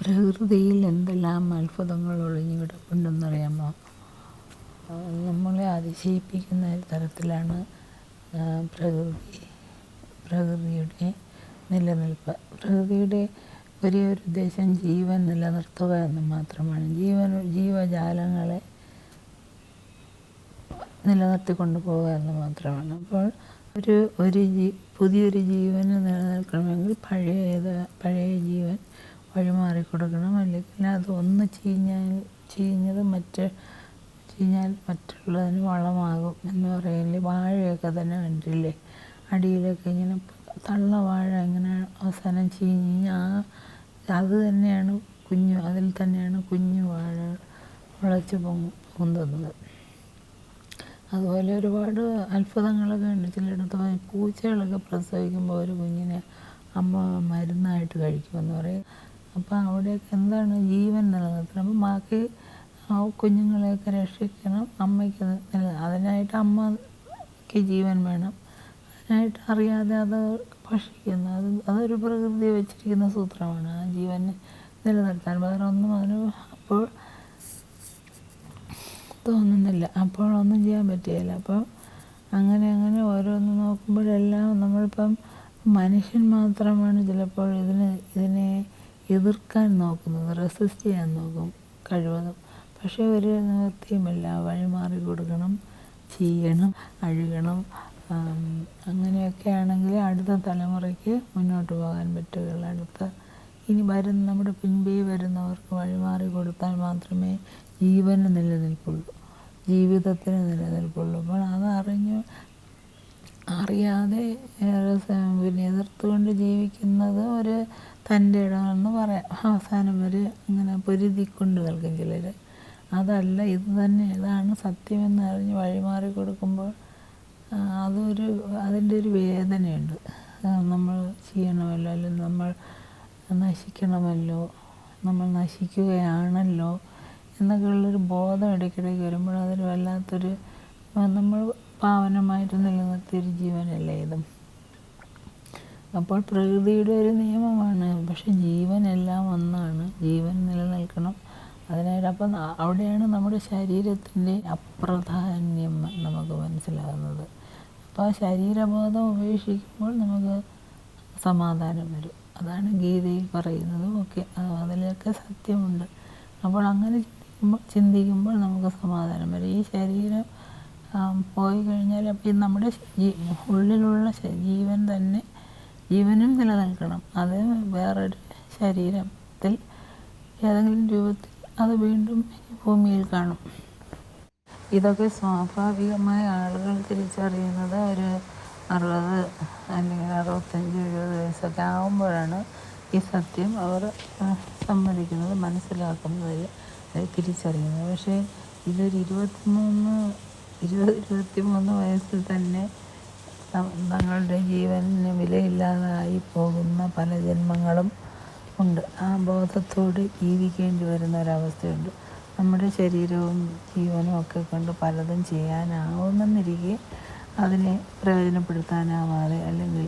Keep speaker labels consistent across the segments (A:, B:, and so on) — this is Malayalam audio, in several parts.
A: പ്രകൃതിയിൽ എന്തെല്ലാം അത്ഭുതങ്ങൾ ഒളിഞ്ഞു കിടപ്പുണ്ടെന്നറിയാമോ? നമ്മളെ അതിശയിപ്പിക്കുന്ന തരത്തിലാണ് പ്രകൃതി പ്രകൃതിയുടെ നിലനിൽപ്പ്. പ്രകൃതിയുടെ ഒരേ ഒരു ഉദ്ദേശം ജീവൻ നിലനിർത്തുക എന്ന് മാത്രമാണ്. ജീവൻ ജീവജാലങ്ങളെ നിലനിർത്തിക്കൊണ്ട് പോവുക എന്ന് മാത്രമാണ്. അപ്പോൾ ഒരു ഒരു ജീ പുതിയൊരു ജീവന് നിലനിൽക്കണമെങ്കിൽ പഴയത് പഴയ ജീവൻ വഴിമാറി കൊടുക്കണം അല്ലെങ്കിൽ ചീഞ്ഞാൽ ചീഞ്ഞത് മറ്റ് ചീഞ്ഞാൽ മറ്റുള്ളതിന് വളമാകും എന്ന് പറയില്ലേ വാഴയൊക്കെ തന്നെ കണ്ടില്ലേ? അടിയിലൊക്കെ ഇങ്ങനെ തള്ള വാഴ ഇങ്ങനെ അവസാനം ചീഞ്ഞ് ആ അത് തന്നെയാണ് കുഞ്ഞു അതിൽ തന്നെയാണ് കുഞ്ഞു വാഴ മുളച്ച് പൊന്തുന്നത്. അതുപോലെ ഒരുപാട് അത്ഭുതങ്ങളൊക്കെ ഉണ്ട്. ചിലയിടത്ത് പൂച്ചകളൊക്കെ പ്രസവിക്കുമ്പോൾ ഒരു കുഞ്ഞിനെ അമ്മ മരുന്നായിട്ട് കഴിക്കുമെന്ന് പറയും. അപ്പോൾ അവിടെയൊക്കെ എന്താണ് ജീവൻ നിലനിർത്തണം. അപ്പം ബാക്കി കുഞ്ഞുങ്ങളെയൊക്കെ രക്ഷിക്കണം അമ്മയ്ക്ക് നില അതിനായിട്ട് അമ്മയ്ക്ക് ജീവൻ വേണം. അതിനായിട്ട് അറിയാതെ അത് ഭക്ഷിക്കുന്നു. അത് അതൊരു പ്രകൃതി വെച്ചിരിക്കുന്ന സൂത്രമാണ്. ആ ജീവൻ നിലനിർത്താൻ. വേറെ ഒന്നും അതിന് അപ്പോൾ തോന്നുന്നില്ല. അപ്പോഴൊന്നും ചെയ്യാൻ പറ്റുകയില്ല അപ്പോൾ അങ്ങനെ അങ്ങനെ ഓരോന്ന് നോക്കുമ്പോഴെല്ലാം നമ്മളിപ്പം മനുഷ്യൻ മാത്രമാണ് ചിലപ്പോൾ ഇതിന് ഇതിനെ എതിർക്കാൻ നോക്കുന്നത് റെസിസ്റ്റ് ചെയ്യാൻ നോക്കും കഴിവതും. പക്ഷേ ഒരു നിവൃത്തിയുമില്ല വഴിമാറി കൊടുക്കണം ചെയ്യണം അഴുകണം. അങ്ങനെയൊക്കെ ആണെങ്കിൽ അടുത്ത തലമുറയ്ക്ക് മുന്നോട്ട് പോകാൻ പറ്റുകയുള്ളൂ. അടുത്ത ഇനി വരുന്ന നമ്മുടെ പിൻപേ വരുന്നവർക്ക് വഴിമാറി കൊടുത്താൽ മാത്രമേ ജീവന് നിലനിൽപ്പുള്ളൂ. ജീവിതത്തിന് നിലനിൽപ്പുള്ളൂ. അപ്പോൾ അതറിഞ്ഞ് അറിയാതെ പിന്നെ എതിർത്തുകൊണ്ട് ജീവിക്കുന്നത് ഒരു തന്റെ ഇടമെന്ന് പറയാം. അവസാനം വരെ അങ്ങനെ പൊരുതിക്കൊണ്ട് നിൽക്കും ചിലർ അതല്ല ഇത് തന്നെ ഇതാണ് സത്യമെന്ന് അറിഞ്ഞ് വഴിമാറി കൊടുക്കുമ്പോൾ അതൊരു അതിന്റെ ഒരു വേദനയുണ്ട്. നമ്മൾ ചെയ്യണമല്ലോ അല്ലെങ്കിൽ നമ്മൾ നശിക്കണമല്ലോ നമ്മൾ നശിക്കുകയാണല്ലോ എന്നൊക്കെയുള്ളൊരു ബോധം ഇടയ്ക്കിടയ്ക്ക് വരുമ്പോൾ അതൊരു വല്ലാത്തൊരു നമ്മൾ പാവനമായിട്ട് നിലനിർത്തിയൊരു ജീവനല്ലേ ഇതും? അപ്പോൾ പ്രകൃതിയുടെ ഒരു നിയമമാണ്. പക്ഷെ ജീവനെല്ലാം ഒന്നാണ്. ജീവൻ നിലനിൽക്കണം. അതിനായിട്ട് അപ്പം അവിടെയാണ് നമ്മുടെ ശരീരത്തിന്റെ അപ്രധാന്യം നമുക്ക് മനസ്സിലാകുന്നത്. അപ്പോൾ ശരീരബോധം ഉപേക്ഷിക്കുമ്പോൾ നമുക്ക് സമാധാനം വരും. അതാണ് ഗീതയിൽ പറയുന്നതും ഒക്കെ. അതിലൊക്കെ സത്യമുണ്ട്. അപ്പോൾ അങ്ങനെ ചിന്തിക്കുമ്പോൾ ചിന്തിക്കുമ്പോൾ നമുക്ക് സമാധാനം വരും. ഈ ശരീരം പോയി കഴിഞ്ഞാൽ ഈ നമ്മുടെ ഉള്ളിലുള്ള ജീവൻ തന്നെ ജീവനും നിലനിൽക്കണം. അത് വേറൊരു ശരീരത്തിൽ ഏതെങ്കിലും രൂപത്തിൽ അത് വീണ്ടും ഭൂമിയിൽ കാണും. ഇതൊക്കെ സ്വാഭാവികമായ ആളുകൾ തിരിച്ചറിയുന്നത് ഒരു അറുപത് അല്ലെങ്കിൽ അറുപത്തഞ്ച് എഴുപത് വയസ്സൊക്കെ ആകുമ്പോഴാണ് ഈ സത്യം അവർ സമ്മതിക്കുന്നത് മനസ്സിലാക്കുന്നത് തിരിച്ചറിയുന്നത്. പക്ഷേ ഇതൊരു ഇരുപത്തിമൂന്ന് ഇരുപത് ഇരുപത്തി മൂന്ന് വയസ്സിൽ തന്നെ തങ്ങളുടെ ജീവന് വിലയില്ലാതായി പോകുന്ന പല ജന്മങ്ങളും ഉണ്ട്. ആ ബോധത്തോട് ജീവിക്കേണ്ടി വരുന്ന ഒരവസ്ഥയുണ്ട്. നമ്മുടെ ശരീരവും ജീവനും ഒക്കെ കൊണ്ട് പലതും ചെയ്യാനാവുമെന്നിരിക്കെ അതിനെ പ്രയോജനപ്പെടുത്താനാവാതെ അല്ലെങ്കിൽ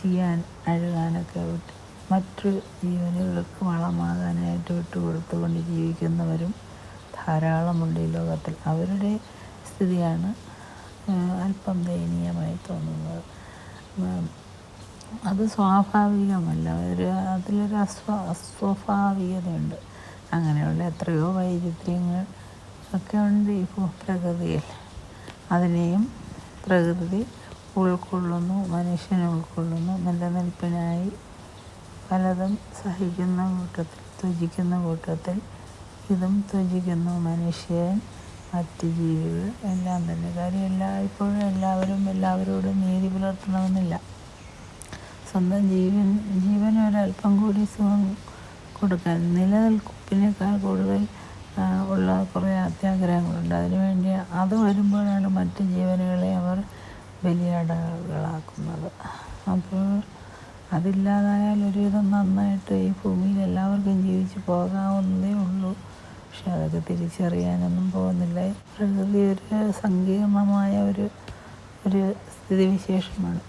A: ചെയ്യാൻ അഴുകാനൊക്കെ വിട്ട് മറ്റു ജീവനുകൾക്ക് വളമാകാനായിട്ട് വിട്ടുകൊടുത്തുകൊണ്ട് ജീവിക്കുന്നവരും ധാരാളമുണ്ട് ഈ ലോകത്തിൽ. അവരുടെ സ്ഥിതിയാണ്. അല്പം ദയനീയമായി തോന്നുന്നത്. അത് സ്വാഭാവികമല്ല. ഒരു അതിലൊരു അസ്വ അസ്വാഭാവികതയുണ്ട്. അങ്ങനെയുള്ള എത്രയോ വൈരുദ്ധ്യങ്ങൾ ഒക്കെ ഉണ്ട് ഈ പ്രകൃതിയിൽ അതിനെയും പ്രകൃതി ഉൾക്കൊള്ളുന്നു മനുഷ്യനെ ഉൾക്കൊള്ളുന്നു. നിലനിൽപ്പിനായി പലതും സഹിക്കുന്ന കൂട്ടത്തിൽ ത്യജിക്കുന്ന കൂട്ടത്തിൽ ഇതും ത്യജിക്കുന്നു. മനുഷ്യൻ ജീവികൾ എല്ലാം തന്നെ. കാര്യം എല്ലായ്പ്പോഴും എല്ലാവരും എല്ലാവരോടും നീതി പുലർത്തണമെന്നില്ല. സ്വന്തം ജീവൻ ജീവന് ഒരല്പം കൂടി സുഖം കൊടുക്കാൻ. നിലനിൽപ്പിനേക്കാൾ കൂടുതൽ ഉള്ള കുറേ അത്യാഗ്രഹങ്ങളുണ്ട്. അതിനുവേണ്ടി അത് വരുമ്പോഴാണ് മറ്റ് ജീവനുകളെ അവർ ബലിയാടകളാക്കുന്നത്. അപ്പോൾ അതില്ലാതായാൽ ഒരുവിധം നന്നായിട്ട് ഈ ഭൂമിയിൽ എല്ലാവർക്കും ജീവിച്ച് പോകാവുന്നതേ ഉള്ളൂ. പക്ഷെ അതൊക്കെ തിരിച്ചറിയാനൊന്നും പോകുന്നില്ല. പ്രകൃതി ഒരു സങ്കീർണമായ ഒരു ഒരു സ്ഥിതിവിശേഷമാണ്.